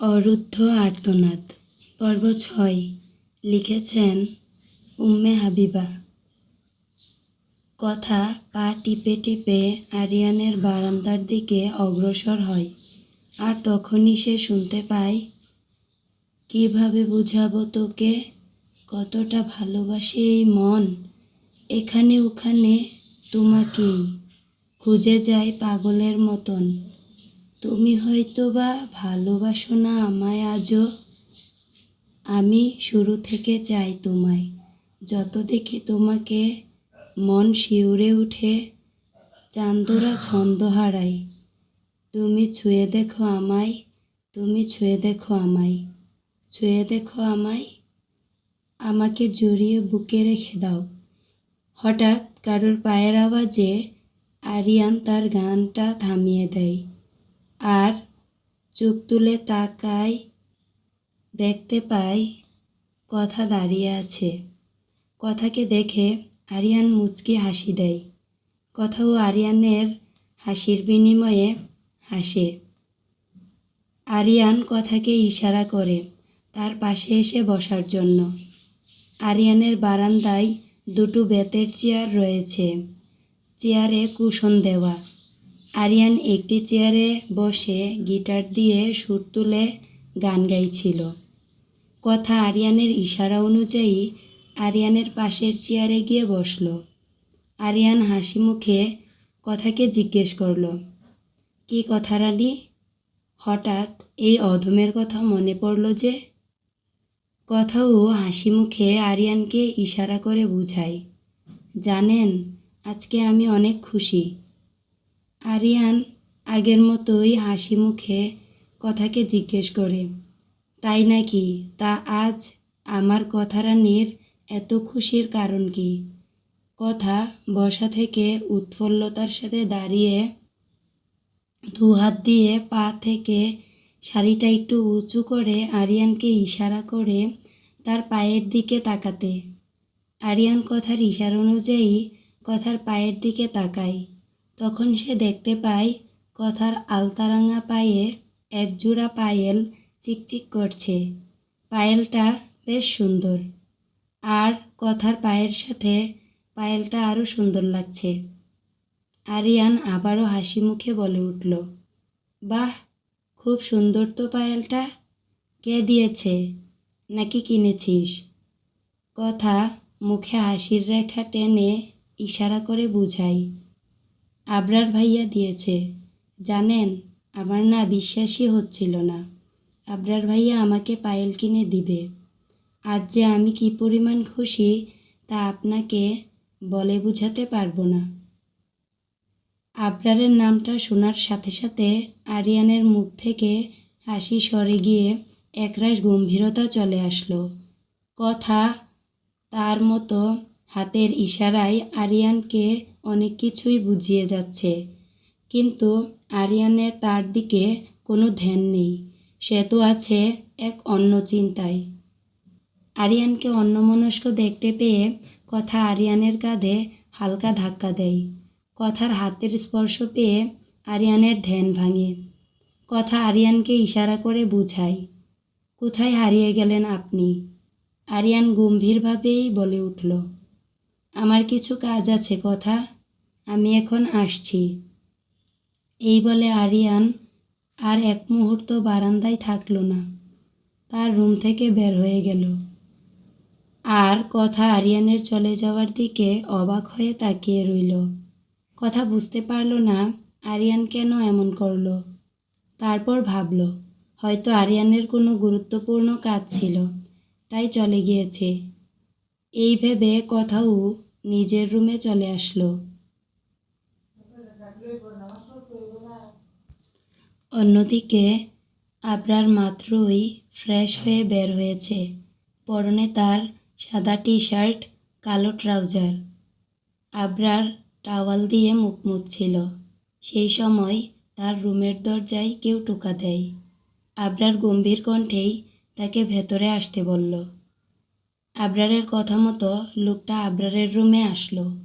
অরুদ্ধ আর্তনাদ। পর্ব ছয়, লিখেছেন উম্মে হাবিবা। কথা, পা টিপে টিপে আরিয়ানের বারান্দার দিকে অগ্রসর হয়। আর তখনই সে শুনতে পায়, কীভাবে বুঝাবো তোকে? কতটা ভালোবাসে এই মন। এখানে ওখানে তোমাকেই। খুঁজে যায় পাগলের মতন। তুমি হয়তো বা ভালোবাসো না আমায় আজও। আমি শুরু থেকে চাই তোমায়। যত দেখি তোমাকে, মন শিউরে উঠে, চান্দরা ছন্দ হারাই। তুমি ছুঁয়ে দেখো আমায়, তুমি ছুঁয়ে দেখো আমায়। ছুঁয়ে দেখো আমায়, আমাকে জড়িয়ে বুকে রেখে দাও। হঠাৎ কারোর পায়ের আওয়াজে আরিয়ান তার গানটা থামিয়ে দেয়। আর চোখ তুলে তাকায় দেখতে পাই কথা দাঁড়িয়ে আছে। কথাকে দেখে আরিয়ান মুচকি হাসি দেয়। কথাও আরিয়ানের হাসির বিনিময়ে হাসে। আরিয়ান কথাকে ইশারা করে তার পাশে এসে বসার জন্য। আরিয়ানের বারান্দায় দুটো বেতের চেয়ার রয়েছে। চেয়ারে কুশন দেওয়া। আরিয়ান একটি চেয়ারে বসে গিটার দিয়ে সুর তুলে গান গাইছিল। কথা আরিয়ানের ইশারা অনুযায়ী আরিয়ানের পাশের চেয়ারে গিয়ে বসল। আরিয়ান হাসি মুখে কথাকে জিজ্ঞেস করল, কি কথা রানী? হঠাৎ এই অধমের কথা মনে পড়ল যে, কথাও হাসি মুখে আরিয়ানকে ইশারা করে বুঝায়, জানেন, আজকে আমি অনেক খুশি। আরিয়ান আগের মতোই হাসি মুখে কথাকে জিজ্ঞেস করে, তাই নাকি? তা আজ আমার কথারানির এত খুশির কারণ কি? কথা বসা থেকে উৎফুল্লতার সাথে দাঁড়িয়ে দু হাত দিয়ে পা থেকে শাড়িটা একটু উঁচু করে আরিয়ানকে ইশারা করে তার পায়ের দিকে তাকাতে। আরিয়ান কথার ইশারা অনুযায়ী কথার পায়ের দিকে তাকায়। তখন সে দেখতে পায় কথার আলতারাঙা পায়ে এক জোড়া পায়েল চিকচিক করছে। পায়েলটা বেশ সুন্দর। আর কথার পায়ের সাথে পায়েলটা আরও সুন্দর লাগছে। আরিয়ান আবারও হাসি মুখে বলে উঠল, বাহ, খুব সুন্দর তো পায়েলটা। কে দিয়েছে? নাকি কিনেছিস? কথা মুখে হাসির রেখা টেনে ইশারা করে বুঝাই আবরার ভাইয়া দিয়েছে। জানেন, আমার না বিশ্বাসই হচ্ছিল না। আবরার ভাইয়া আমাকে পায়েল কিনে দিবে। আজ যে আমি কি পরিমাণ খুশি তা আপনাকে বলে বুঝাতে পারব না। আবরারের নামটা শোনার সাথে সাথে আরিয়ানের মুখ থেকে হাসি সরে গিয়ে একরাশ গম্ভীরতা চলে আসলো। কথা তার মতো হাতের ইশারায় আরিয়ানকে অনেক কিছুই বুঝিয়ে যাচ্ছে। কিন্তু আরিয়ানের তার দিকে কোনো ধ্যান নেই। সে তো আছে এক অন্য চিন্তায়। আরিয়ানকে অন্যমনস্ক দেখতে পেয়ে কথা আরিয়ানের কাঁধে হালকা ধাক্কা দেয়। কথার হাতের স্পর্শ পেয়ে আরিয়ানের ধ্যান ভাঙে। কথা আরিয়ানকে ইশারা করে বুঝায়, কোথায় হারিয়ে গেলেন আপনি? আরিয়ান গম্ভীরভাবেই বলে উঠল, আমার কিছু কাজ আছে, কথা। আমি এখন আসছি। এই বলে আরিয়ান আর এক মুহূর্ত বারান্দায় থাকল না। তার রুম থেকে বের হয়ে গেল। আর কথা আরিয়ানের চলে যাওয়ার দিকে অবাক হয়ে তাকিয়ে রইল। কথা বুঝতে পারল না আরিয়ান কেন এমন করল। তারপর ভাবল, হয়তো আরিয়ানের কোনো গুরুত্বপূর্ণ কাজ ছিল, তাই চলে গিয়েছে। এই ভেবে কথাও নিজের রুমে চলে আসলো। অন্যদিকে, আবরার মাত্রই ফ্রেশ হয়ে বের হয়েছে। পরনে তার সাদা টি শার্ট কালো ট্রাউজার। আবরার টাওয়াল দিয়ে মুখ মুছছিল। সেই সময় তার রুমের দরজায় কেউ টোকা দেয়। আবরার গম্ভীর কণ্ঠেই তাকে ভেতরে আসতে বলল। আবরারের কথা মতো লোকটা আবরারের রুমে আসলো।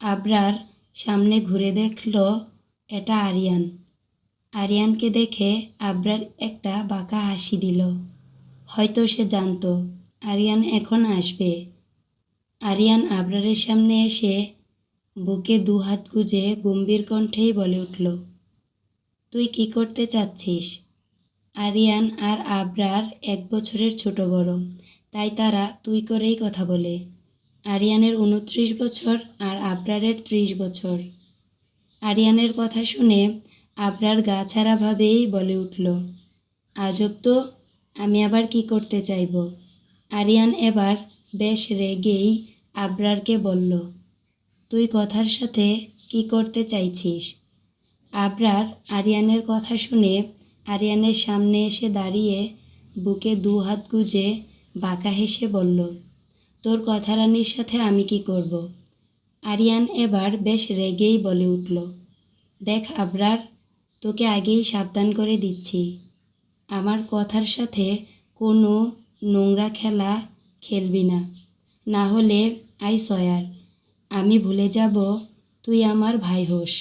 আবরার সামনে ঘুরে দেখল এটা আরিয়ান। আরিয়ানকে দেখে আবরার একটা বাঁকা হাসি দিল। হয়তো সে জানতো, আরিয়ান এখন আসবে। আরিয়ান আবরারের সামনে এসে বুকে দু হাত গুজে গম্ভীর কণ্ঠেই বলে উঠল, তুই কি করতে চাচ্ছিস? আরিয়ান আর আবরার এক বছরের ছোট বড়, তাই তারা তুই করেই কথা বলে। আরিয়ানের উনত্রিশ বছর আর আবরারের ত্রিশ বছর। আরিয়ানের কথা শুনে আবরার গা ছাড়াভাবেই বলে উঠল, আজব তো, আমি আবার কি করতে চাইব? আরিয়ান এবার বেশ রেগেই আবরারকে বলল, তুই কথার সাথে কি করতে চাইছিস? আবরার আরিয়ানের কথা শুনে আরিয়ানের সামনে এসে দাঁড়িয়ে বুকে দু হাত গুজে বাঁকা হেসে বলল, তোর কথারানির সাথে আমি কি করব? আরিয়ান এবার বেশ রেগেই বলে উঠল, দেখ আবরার তোকে আগেই সাবধান করে দিচ্ছি। আমার কথার সাথে কোনো নোংরা খেলা খেলবি না। না হলে আই সয়ার, আমি ভুলে যাব, তুই আমার ভাই হোস।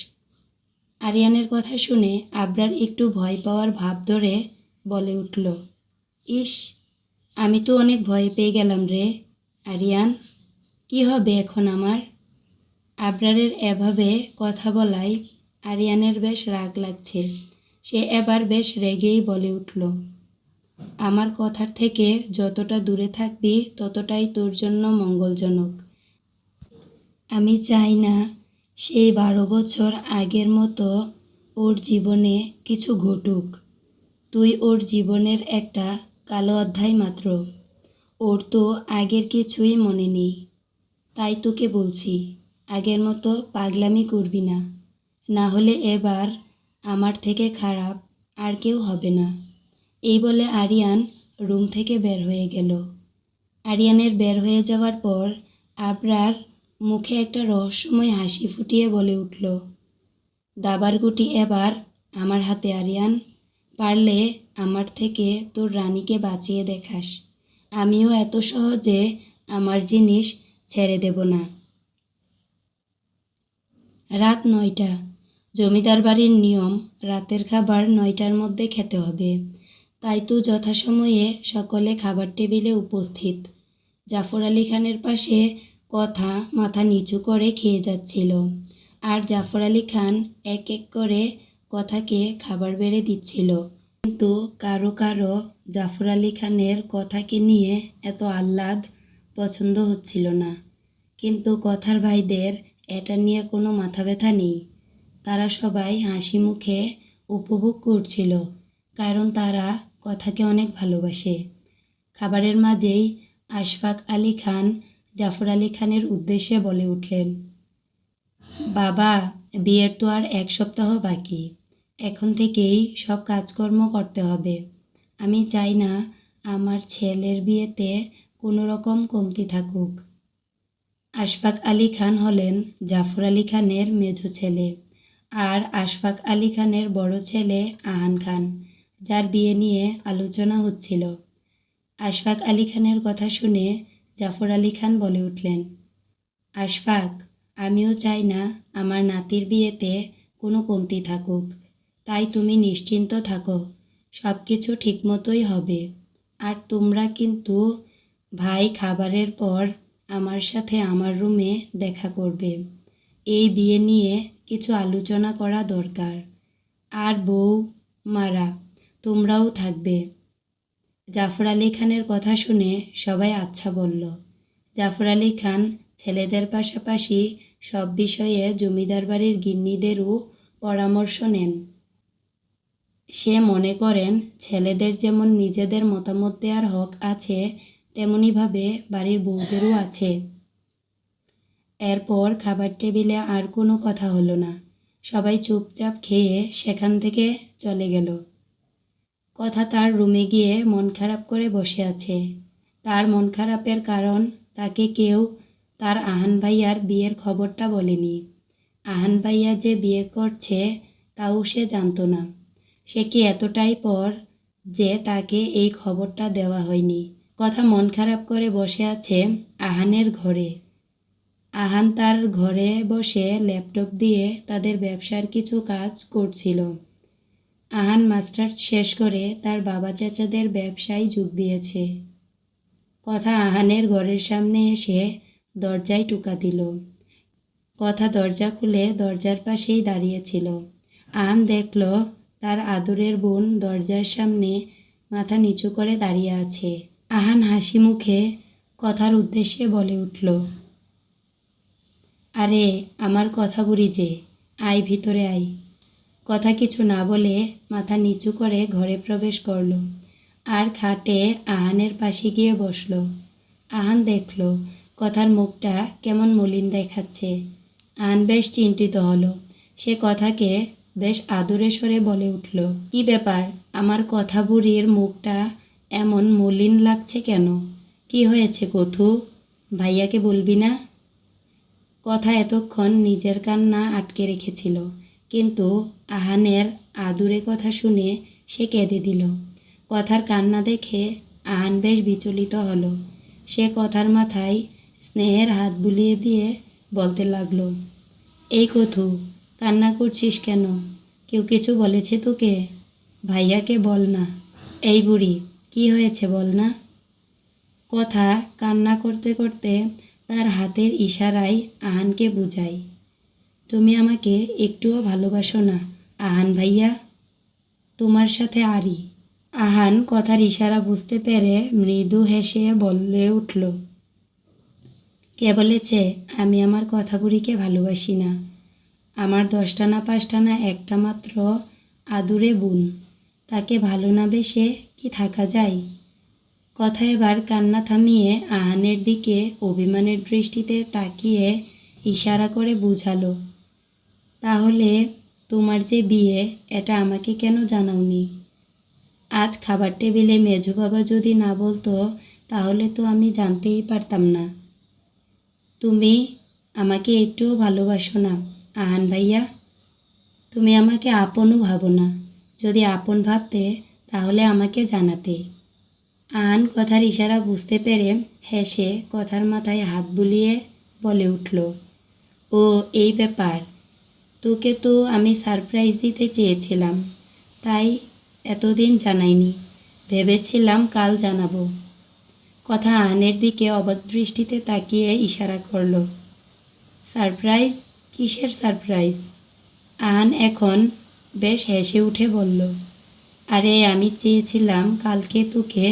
আরিয়ানের কথা শুনে আবরার একটু ভয় পাওয়ার ভাব ধরে বলে উঠল, ইস, আমি তো অনেক ভয় পেয়ে গেলাম রে, আরিয়ান। কি হবে এখন আমার? আবরারের এভাবে কথা বলায় আরিয়ানের বেশ রাগ লাগছে। সে এবার বেশ রেগেই বলে উঠল, আমার কথার থেকে যতটা দূরে থাকবি, ততটাই তোর জন্য মঙ্গলজনক। আমি চাই না সেই বারো বছর আগের মতো ওর জীবনে কিছু ঘটুক। তুই ওর জীবনের একটা কালো অধ্যায় মাত্র। ওর তো আগের কিছুই মনে নেই। তাই তোকে বলছি, আগের মতো পাগলামি করবি না। না হলে এবার আমার থেকে খারাপ আর কেউ হবে না। এই বলে আরিয়ান রুম থেকে বের হয়ে গেল। আরিয়ানের বের হয়ে যাওয়ার পর আবরার মুখে একটা রহস্যময় হাসি ফুটিয়ে বলে উঠল, দাবার গুটি এবার আমার হাতে আরিয়ান। পারলে আমার থেকে তোর রানীকে বাঁচিয়ে দেখাস। আমিও এত সহজে আমার জিনিস ছেড়ে দেব না। রাত নয়টা। জমিদার বাড়ির নিয়ম, রাতের খাবার নয়টার মধ্যে খেতে হবে। তাই তো যথাসময়ে সকলে খাবার টেবিলে উপস্থিত। জাফর আলী খানের পাশে কথা মাথা নিচু করে খেয়ে যাচ্ছিল। আর জাফর আলী খান এক এক করে কথাকে খাবার বেড়ে দিচ্ছিল। কিন্তু কারও কারও জাফর আলী খানের কথাকে নিয়ে এত আহ্লাদ পছন্দ হচ্ছিল না। কিন্তু কথার ভাইদের এটা নিয়ে কোনো মাথা ব্যথা নেই। তারা সবাই হাসি মুখে উপভোগ করছিল, কারণ তারা কথাকে অনেক ভালোবাসে। খাবারের মাঝেই আশফাক আলী খান জাফর আলী খানের উদ্দেশ্যে বলে উঠলেন, বাবা, বিয়ের তো আর এক সপ্তাহ বাকি, এখন থেকেই সব কাজকর্ম করতে হবে। আমি চাই না আমার ছেলের বিয়েতে কোনো রকম কমতি থাকুক। আশফাক আলী খান হলেন জাফর আলী খানের মেজো ছেলে। আর আশফাক আলী খানের বড় ছেলে আহান খান, যার বিয়ে নিয়ে আলোচনা হচ্ছিল। আশফাক আলী খানের কথা শুনে জাফর আলী খান বলে উঠলেন, আশফাক, আমিও চাই না আমার নাতির বিয়েতে কোনো কমতি থাকুক। তাই তুমি নিশ্চিন্ত থাকো সব কিছু ঠিকমতোই হবে। আর তোমরা কিন্তু ভাই খাবারের পর আমার সাথে আমার রুমে দেখা করবে। এই বিয়ে নিয়ে কিছু আলোচনা করা দরকার। আর বউ, মারা, তোমরাও থাকবে। জাফর আলী খানের কথা শুনে সবাই আচ্ছা বলল। জাফর আলী খান ছেলেদের পাশাপাশি সব বিষয়ে জমিদার বাড়ির গিন্নিদেরও পরামর্শ নেন। সে মনে করেন, ছেলেদের যেমন নিজেদের মতামত দেওয়ার হক আছে, তেমনিভাবে বাড়ির বউদেরও আছে। এরপর খাবার টেবিলে আর কোনো কথা হলো না। সবাই চুপচাপ খেয়ে সেখান থেকে চলে গেল। কথা তার রুমে গিয়ে মন খারাপ করে বসে আছে। তার মন খারাপের কারণ তাকে কেউ তার আহান ভাইয়ার বিয়ের খবরটা বলেনি। আহান ভাইয়া যে বিয়ে করছে তাও সে জানতো না। সে কি এতটাই পর যে তাকে এই খবরটা দেওয়া হয়নি। কথা মন খারাপ করে বসে আছে আহানের ঘরে। আহান তার ঘরে বসে ল্যাপটপ দিয়ে তাদের ব্যবসার কিছু কাজ করছিল। আহান মাস্টার্স শেষ করে তার বাবা চাচাদের ব্যবসায় যোগ দিয়েছে। কথা আহানের ঘরের সামনে এসে দরজায় টুকা দিল। কথা দরজা খুলে দরজার পাশেই দাঁড়িয়েছিল। আহান দেখল তার আদরের বোন দরজার সামনে মাথা নিচু করে দাঁড়িয়ে আছে। আহান হাসি মুখে কথার উদ্দেশ্যে বলে উঠল আরে, আমার কথা বুড়ি যে, আয় ভিতরে আয়। কথা কিছু না বলে মাথা নিচু করে ঘরে প্রবেশ করল। আর খাটে আহানের পাশে গিয়ে বসল। আহান দেখল, কথার মুখটা কেমন মলিন দেখাচ্ছে। আহান বেশ চিন্তিত হলো। সে কথাকে বেশ আদরে সরে বলে উঠল, কি ব্যাপার? আমার কথা বুড়ির মুখটা এমন মলিন লাগছে কেন? কি হয়েছে কথু? ভাইয়াকে বলবি না? কথা এতক্ষণ নিজের কান্না আটকে রেখেছিল। কিন্তু আহানের আদুরে কথা শুনে সে কেঁদে দিল। কথার কান্না দেখে আহান বেশ বিচলিত হলো। সে কথার মাথায় স্নেহের হাত বুলিয়ে দিয়ে বলতে লাগল, এই কথু, কান্না করছিস কেন? কেউ কিছু বলেছে তোকে? ভাইয়াকে বল না। এই বুড়ি, কি হয়েছে বল না? কথা কান্না করতে করতে তার হাতের ইশারায় আহানকে বুঝাই, তুমি আমাকে একটুও ভালোবাসো না, আহান ভাইয়া। তোমার সাথে আরি আহান কথার ইশারা বুঝতে পেরে মৃদু হেসে বলে উঠল কে বলেছে আমি আমার কথা বুড়িকে ভালোবাসি না। আমার দশটা না পাঁচটা না একটা মাত্র আদুরে বোন। তাকে ভালো না বেসে কি থাকা যায়? কথা এবার কান্না থামিয়ে আহানের দিকে অভিমানের দৃষ্টিতে তাকিয়ে ইশারা করে বুঝালো, তাহলে তোমার যে বিয়ে, এটা আমাকে কেন জানাওনি? আজ খাবার টেবিলে মেজো বাবা যদি না বলতো, তাহলে তো আমি জানতেই পারতাম না। তুমি আমাকে একটুও ভালোবাসো না, আহান ভাইয়া। তুমি আমাকে আপনও ভাবো না। যদি আপন ভাবতে, তাহলে আমাকে জানাতে। আহান কথার ইশারা বুঝতে পেরে হেসে কথার মাথায় হাত বুলিয়ে বলে উঠল, ও, এই ব্যাপার। তোকে তো আমি সারপ্রাইজ দিতে চেয়েছিলাম, তাই এতদিন জানাইনি। ভেবেছিলাম কাল জানাব। কথা আহানের দিকে অবাক দৃষ্টিতে তাকিয়ে ইশারা করল, সারপ্রাইজ? কিসের সারপ্রাইজ? আহান এখন বেশ হেসে উঠে বলল, আরে, আমি চেয়েছিলাম কালকে তোকে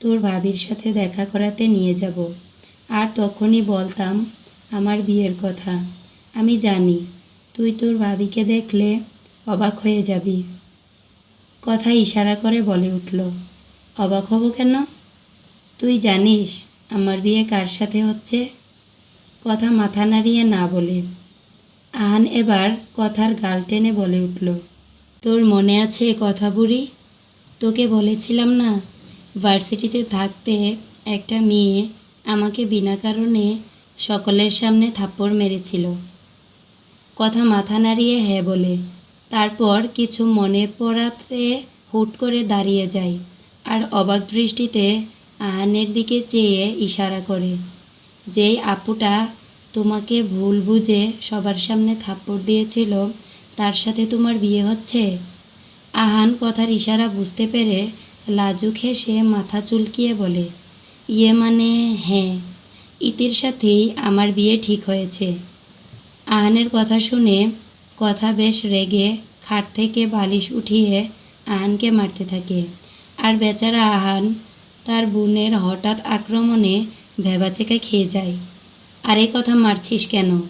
তোর ভাবির সাথে দেখা করাতে নিয়ে যাব। আর তখনই বলতাম, আমার বিয়ের কথা। আমি জানি, তুই তোর ভাবিকে দেখলে অবাক হয়ে যাবি। কথা ইশারা করে বলে উঠল, অবাক হব কেন? তুই জানিস আমার বিয়ে কার সাথে হচ্ছে? কথা মাথা নাড়িয়ে না বলে, আহান এবার কথার গাল টেনে বলে উঠল, তোর মনে আছে কথা বুড়ি? তোকে বলেছিলাম না ভার্সিটিতে থাকতে একটা মেয়ে আমাকে বিনা কারণে সকলের সামনে থাপ্পড় মেরেছিল। কথা মাথা নাড়িয়ে হ্যাঁ বলে। তারপর কিছু মনে পড়াতে হুট করে দাঁড়িয়ে যায় আর অবাক দৃষ্টিতে আহানের দিকে চেয়ে ইশারা করে, যেই আপুটা তোমাকে ভুল বুঝে সবার সামনে থাপ্পড় দিয়েছিল, তার সাথে তোমার বিয়ে হচ্ছে? আহান কথার ইশারা বুঝতে পেরে লাজুক হেসে মাথা চুলকিয়ে বলে ইয়ে মানে হ্যাঁ ইতির সাথেই আমার বিয়ে ঠিক হয়েছে। আহানের কথা শুনে কথা বেশ রেগে খাট থেকে বালিশ উঠিয়ে আহানকে মারতে থাকে। আর বেচারা আহান তার বোনের হঠাৎ আক্রমণে ভেবাচেকা খেয়ে যায়। আর কথা মারছিস কেন?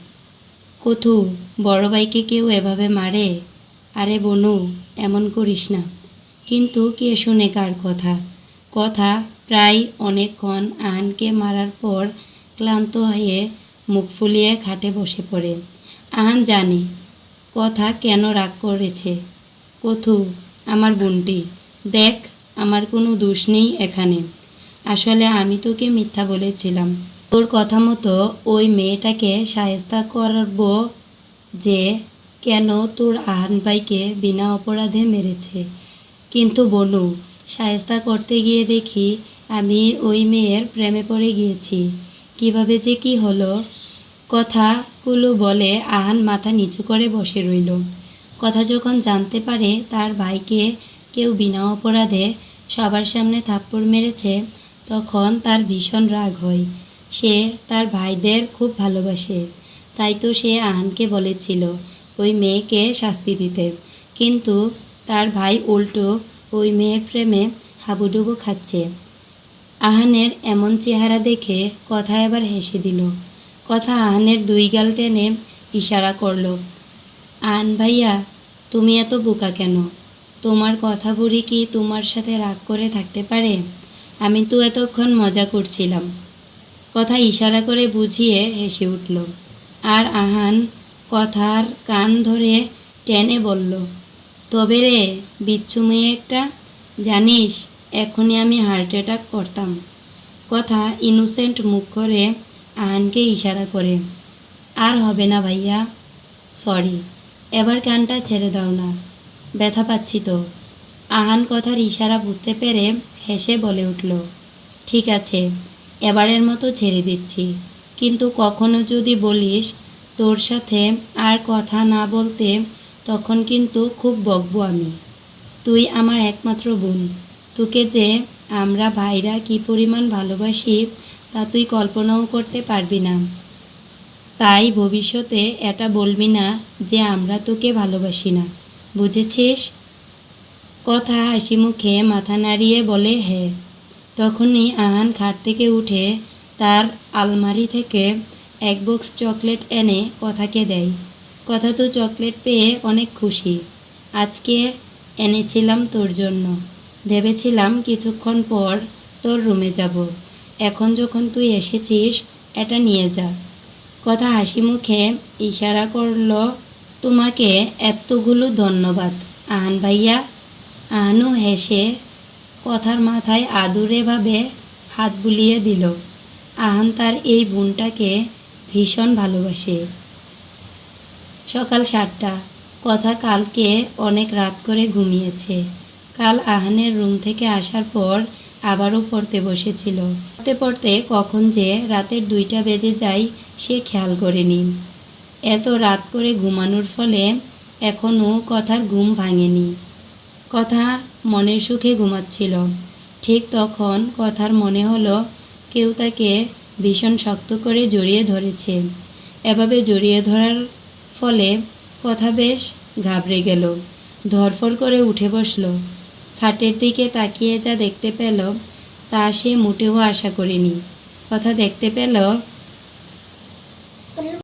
কথু বড় ভাইকে কেউ এভাবে মারে? আরে বনু, এমন করিস না। কিন্তু কে শুনে কার কথা? কথা প্রায় অনেকক্ষণ আহানকে মারার পর ক্লান্ত হয়ে মুখ ফুলিয়ে খাটে বসে পড়ে। আহান জানে, কথা কেন রাগ করেছে? কথু, আমার বোনটি, দেখ, আমার কোনো দোষ নেই এখানে। আসলে আমি তোকে মিথ্যা বলেছিলাম। তোর কথা মতো ওই মেয়েটাকে সায়স্তা করব যে কেন তোর আহান ভাইকে বিনা অপরাধে মেরেছে? কিন্তু বনু সায়স্তা করতে গিয়ে দেখি আমি ওই মেয়ের প্রেমে পড়ে গিয়েছি। কীভাবে যে কি হলো? কথাগুলো বলে আহান মাথা নিচু করে বসে রইল। কথা যখন জানতে পারে তার ভাইকে কেউ বিনা অপরাধে সবার সামনে থাপ্পড় মেরেছে, তখন তার ভীষণ রাগ হয়। সে তার ভাইদের খুব ভালোবাসে, তাই তো সে আহানকে বলেছিল ওই মেয়েকে শাস্তি দিতে। কিন্তু তার ভাই উল্টো ওই মেয়ের প্রেমে হাবুডুবু খাচ্ছে। আহানের এমন চেহারা দেখে কথা এবার হেসে দিল। কথা আহানের দুই গাল টেনে ইশারা করল, আহান ভাইয়া, তুমি এত বোকা কেন? তোমার কথা বুড়ি কি তোমার সাথে রাগ করে থাকতে পারে? আমি তো এতক্ষণ মজা করছিলাম। কথা ইশারা করে বুঝিয়ে হেসে উঠল। আর আহান কথার কান ধরে টেনে বলল তবে রে, বিচ্ছু একটা, জানিস, এখনই আমি হার্ট অ্যাটাক করতাম। কথা ইনোসেন্ট মুখ করে আহানকে ইশারা করে, আর হবে না ভাইয়া সরি এবার কানটা ছেড়ে দাও না, ব্যথা পাচ্ছি তো। আহান কথার ইশারা বুঝতে পেরে হেসে বলে উঠল, ঠিক আছে, এবারের মতো ছেড়ে দিচ্ছি। কিন্তু কখনো যদি বলিস তোর সাথে আর কথা না বলতে তখন কিন্তু খুব বকবো আমি। তুই আমার একমাত্র বোন। তোকে যে আমরা ভাইরা কি পরিমাণ ভালোবাসি, তা তুই কল্পনাও করতে পারবি না। তাই ভবিষ্যতে এটা বলবি না যে আমরা তোকে ভালোবাসি না। বুঝেছিস? কথা হাসি মুখে মাথা নাড়িয়ে বলে, হে। তখনই আহান খাট থেকে উঠে তার আলমারি থেকে এক বক্স চকলেট এনে কথাকে দেয়। কথা তো চকলেট পেয়ে অনেক খুশি। আজকে এনেছিলাম তোর জন্য। ভেবেছিলাম কিছুক্ষণ পর তোর রুমে যাব। এখন যখন তুই এসেছিস, এটা নিয়ে যা। কথা হাসি মুখে ইশারা করল, তোমাকে এতগুলো ধন্যবাদ। আহান ভাইয়া। আহানু হেসে কথার মাথায় আদুরেভাবে হাত বুলিয়ে দিল। আহান তার এই বোনটাকে ভীষণ ভালোবাসে। সকাল সাতটা। কথা কালকে অনেক রাত করে ঘুমিয়েছে। কাল আহানের রুম থেকে আসার পর আবারও পড়তে বসেছিল। পড়তে পড়তে কখন যে রাতের দুইটা বেজে যায় সে খেয়াল করে করেনি। এত রাত করে ঘুমানোর ফলে এখনও কথার ঘুম ভাঙেনি। কথা মনের সুখে ঘুমাচ্ছিল। ঠিক তখন কথার মনে হলো, কেউ তাকে ভীষণ শক্ত করে জড়িয়ে ধরেছে। এভাবে জড়িয়ে ধরার ফলে কথা বেশ ঘাবড়ে গেল। ধরফর করে উঠে বসল। খাটের দিকে তাকিয়ে যা দেখতে পেল, তা সে মোটেও আশা করেনি। কথা দেখতে পেল